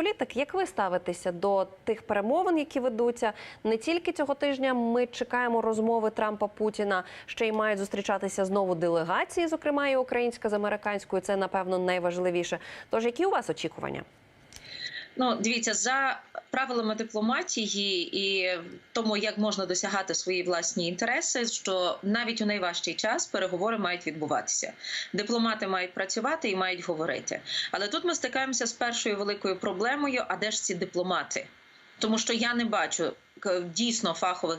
Політик, як ви ставитеся до тих перемовин, які ведуться не тільки цього тижня? Ми чекаємо розмови Трампа Путіна. Ще й мають зустрічатися знову делегації, зокрема і українська з американською. Це напевно найважливіше. Тож які у вас очікування? Ну, дивіться, за правилами дипломатії і тому, як можна досягати свої власні інтереси, що навіть у найважчий час переговори мають відбуватися. Дипломати мають працювати і мають говорити. Але тут ми стикаємося з першою великою проблемою: а де ж ці дипломати? Тому що я не бачу дійсно фахових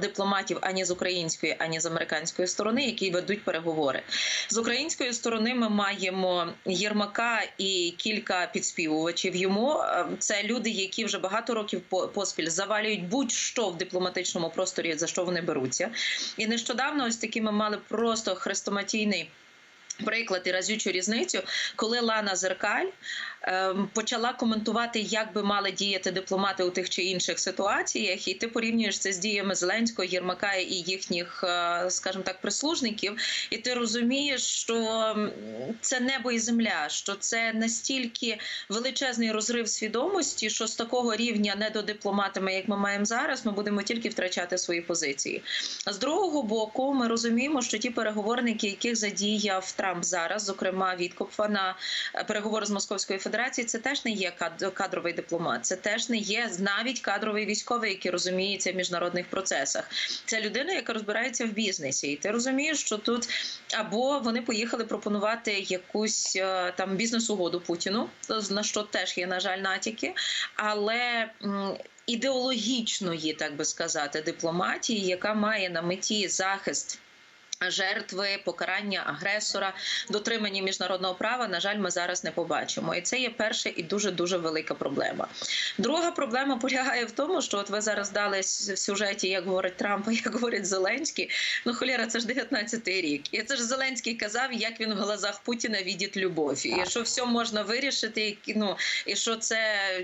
дипломатів ані з української, ані з американської сторони, які ведуть переговори. З української сторони ми маємо Єрмака і кілька підспівувачів йому. Е, Це люди, які вже багато років по- поспіль завалюють будь-що в дипломатичному просторі, за що вони беруться. І нещодавно ось таки ми мали просто хрестоматійний. Приклад і разючу різницю, коли Лана Зеркаль почала коментувати, як би мали діяти дипломати у тих чи інших ситуаціях, і ти порівнюєш це з діями Зеленського, Єрмака і їхніх, е, скажімо так, прислужників, і ти розумієш, що це небо і земля, що це настільки величезний розрив свідомості, що з такого рівня не до дипломатами, як ми маємо зараз, ми будемо тільки втрачати свої позиції. З другого боку, ми розуміємо, що ті переговорники, яких задіяв Трамп зараз, зокрема Віткопфа на е, переговори з Московською Федерацією, це теж не є кад- кадровий дипломат, це теж не є навіть кадровий військовий, який розуміється в міжнародних процесах. Це людина, яка розбирається в бізнесі, і ти розумієш, що тут або вони поїхали пропонувати якусь е, там бізнес-угоду Путіну, на що теж є на жаль натяки, але ідеологічної, так би сказати, дипломатії, яка має на меті захист. Жертви, покарання агресора, дотримання міжнародного права, на жаль, ми зараз не побачимо, і це є перша і дуже дуже велика проблема. Друга проблема полягає в тому, що от ви зараз дали в сюжеті, як говорить Трамп, як говорить Зеленський. Ну холєра, це ж 19-й рік, і це ж Зеленський казав, як він в глазах Путіна відить любов, і що все можна вирішити. і, Ну і що це,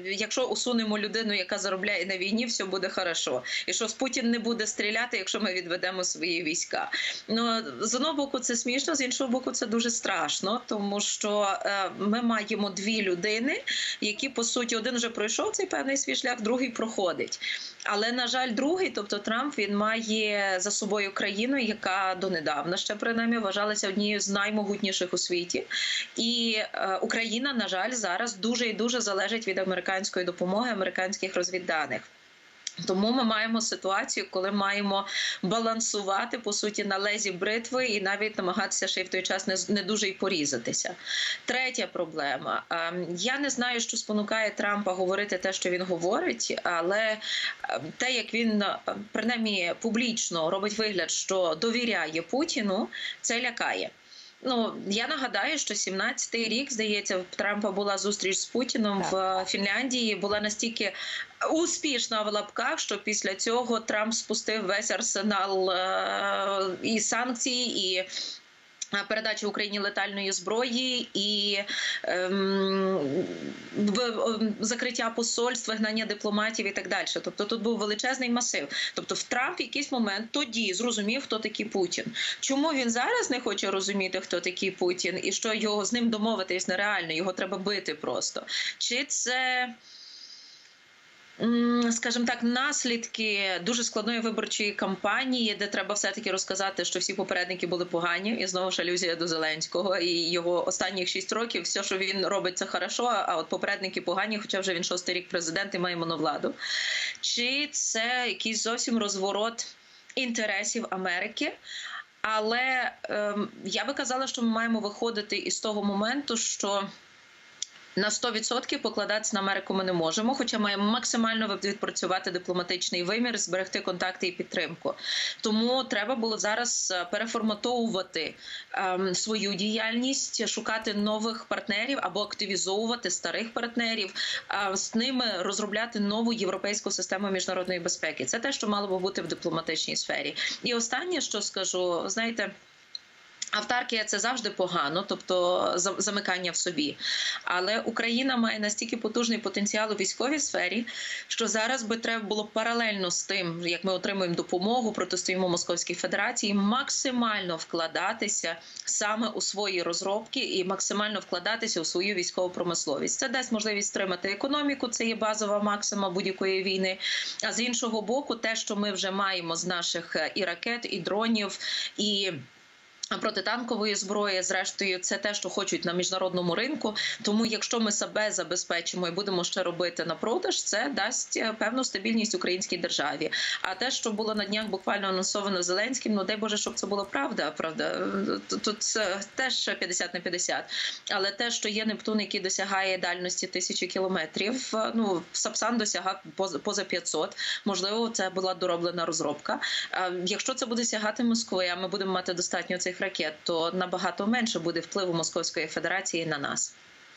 якщо усунемо людину, яка заробляє на війні, все буде хорошо. І що Путін не буде стріляти, якщо ми відведемо свої війська. Ну з одного боку, це смішно, з іншого боку, це дуже страшно, тому що е, ми маємо дві людини, які по суті один вже пройшов цей певний свій шлях, другий проходить. Але на жаль, другий, тобто Трамп, він має за собою країну, яка донедавна ще принаймні вважалася однією з наймогутніших у світі. І е, Україна, на жаль, зараз дуже і дуже залежить від американської допомоги, американських розвідданих. Тому ми маємо ситуацію, коли маємо балансувати по суті на лезі бритви і навіть намагатися ще й в той час не, не дуже й порізатися. Третя проблема. Ем, Я не знаю, що спонукає Трампа говорити те, що він говорить, але ем, те, як він е, принаймні публічно робить вигляд, що довіряє Путіну, це лякає. Ну я нагадаю, що 17-й рік здається, в Трампа була зустріч з Путіном Так. в е, Фінляндії. Була настільки успішна в лапках, що після цього Трамп спустив весь арсенал е, і санкцій, і передачі Україні летальної зброї, і ем, ем, закриття посольств, вигнання дипломатів і так далі. Тобто тут був величезний масив. Тобто, в Трамп якийсь момент тоді зрозумів, хто такий Путін. Чому він зараз не хоче розуміти, хто такий Путін, і що його з ним домовитись нереально, його треба бити просто. Чи це скажімо так, наслідки дуже складної виборчої кампанії, де треба все-таки розказати, що всі попередники були погані, і знову ж алюзія до Зеленського і його останніх шість років. Все, що він робить, це хорошо. А от попередники погані, хоча вже він шостий рік президент і має моновладу. Чи це якийсь зовсім розворот інтересів Америки? Але ем, я би казала, що ми маємо виходити із того моменту, що на 100% покладатися на Америку ми не можемо, хоча маємо максимально відпрацювати дипломатичний вимір, зберегти контакти і підтримку. Тому треба було зараз е, переформатовувати ем, свою діяльність, шукати нових партнерів або активізовувати старих партнерів, а з ними розробляти нову європейську систему міжнародної безпеки. Це те, що мало би бути в дипломатичній сфері. І останнє, що скажу, знаєте. Автаркія це завжди погано, тобто замикання в собі. Але Україна має настільки потужний потенціал у військовій сфері, що зараз би треба було паралельно з тим, як ми отримуємо допомогу, протистоїмо Московській Федерації, максимально вкладатися саме у свої розробки і максимально вкладатися у свою військову промисловість. Це дасть можливість стримати економіку. Це є базова максима будь-якої війни. А з іншого боку, те, що ми вже маємо з наших е, і ракет, і дронів, і Протитанкової зброї, зрештою, це те, що хочуть на міжнародному ринку. Тому, якщо ми себе забезпечимо і будемо ще робити на продаж, це дасть е, певну стабільність українській державі. А те, що було на днях буквально анонсовано Зеленським, ну дай Боже, щоб це була правда. Правда, Е, тут- е, теж 50 на 50. Але те, що є Нептун, який досягає дальності тисячі кілометрів, ну Сапсан досягав поза 500. Можливо, це була дороблена розробка. Якщо це буде сягати Москви, а ми будемо мати достатньо цих ракет, то набагато менше буде впливу Московської Федерації на нас.